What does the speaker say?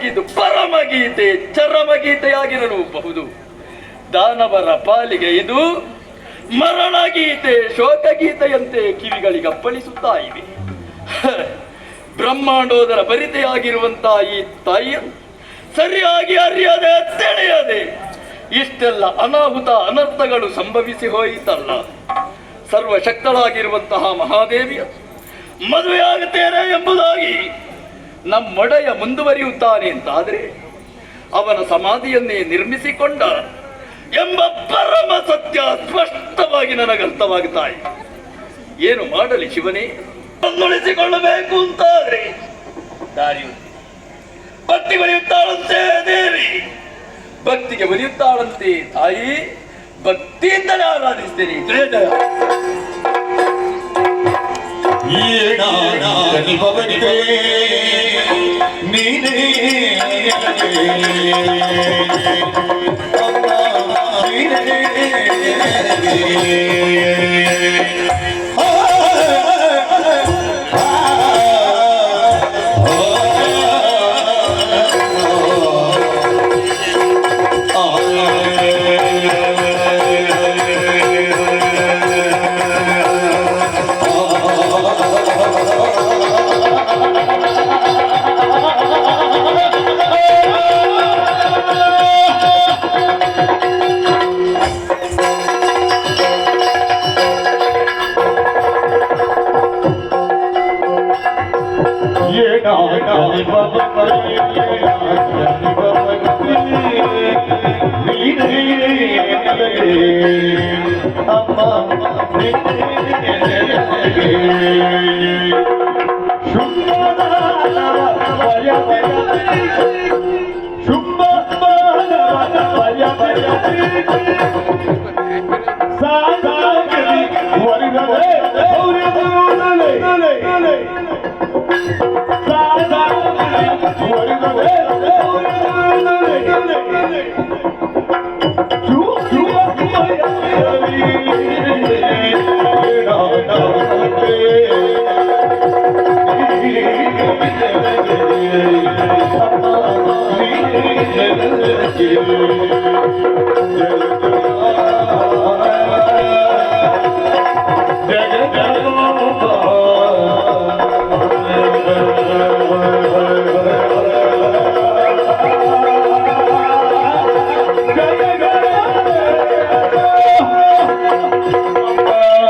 ಪಾಲಿಗಿದು ಪರಮಗೀತೆ ಚರಮಗೀತೆಯಾಗಿರಬಹುದು ದಾನವರ ಪಾಲಿಗೆ ಇದು ಮರಣಗೀತೆ, ಶೋಕಗೀತೆಯಂತೆ ಕಿವಿಗಳಿಗಪ್ಪಳಿಸುತ್ತಾ ಇವೆ ಬ್ರಹ್ಮಾಂಡೋದರ ಭರಿತೆಯಾಗಿರುವಂತಹ ಈ ತಾಯಿಯ ಸರಿಯಾಗಿ ಅರಿಯದೆ, ತಿಳಿಯದೆ ಇಷ್ಟೆಲ್ಲ ಅನಾಹುತ, ಅನರ್ಥಗಳು ಸಂಭವಿಸಿ ಹೋಯಿತಲ್ಲ. ಸರ್ವಶಕ್ತಳಾಗಿರುವಂತಹ ಮಹಾದೇವಿಯ ಮದುವೆಯಾಗುತ್ತೇನೆ ಎಂಬುದಾಗಿ ನಮ್ಮೊಡೆಯ ಮುಂದುವರಿಯುತ್ತಾನೆ ಅಂತಾದರೆ ಅವನ ಸಮಾಧಿಯನ್ನೇ ನಿರ್ಮಿಸಿಕೊಂಡ ಎಂಬ ಪರಮ ಸತ್ಯ ಸ್ಪಷ್ಟವಾಗಿ ನನಗೆ ಅರ್ಥವಾಗುತ್ತಾ ಏನು ಮಾಡಲಿ ಶಿವನೇ? ಉಳಿಸಿಕೊಳ್ಳಬೇಕು ಅಂತಾದ್ರೆ ದಾರಿಯು. ಭಕ್ತಿ ಒಲಿಯುತ್ತಾಳಂತೆ ದೇವಿ. ಭಕ್ತಿಗೆ ಒಲಿಯುತ್ತಾಳಂತೆ ತಾಯಿ. ಭಕ್ತಿಯಿಂದಲೇ ಆರಾಧಿಸ್ತೇನೆ. ಜಯ ಜಯ ಏನಾಗಿ நீனே. Sa sa ಜಯ ದೇವಿ ವಿರೂಪಾಕ್ಷಿ Oh.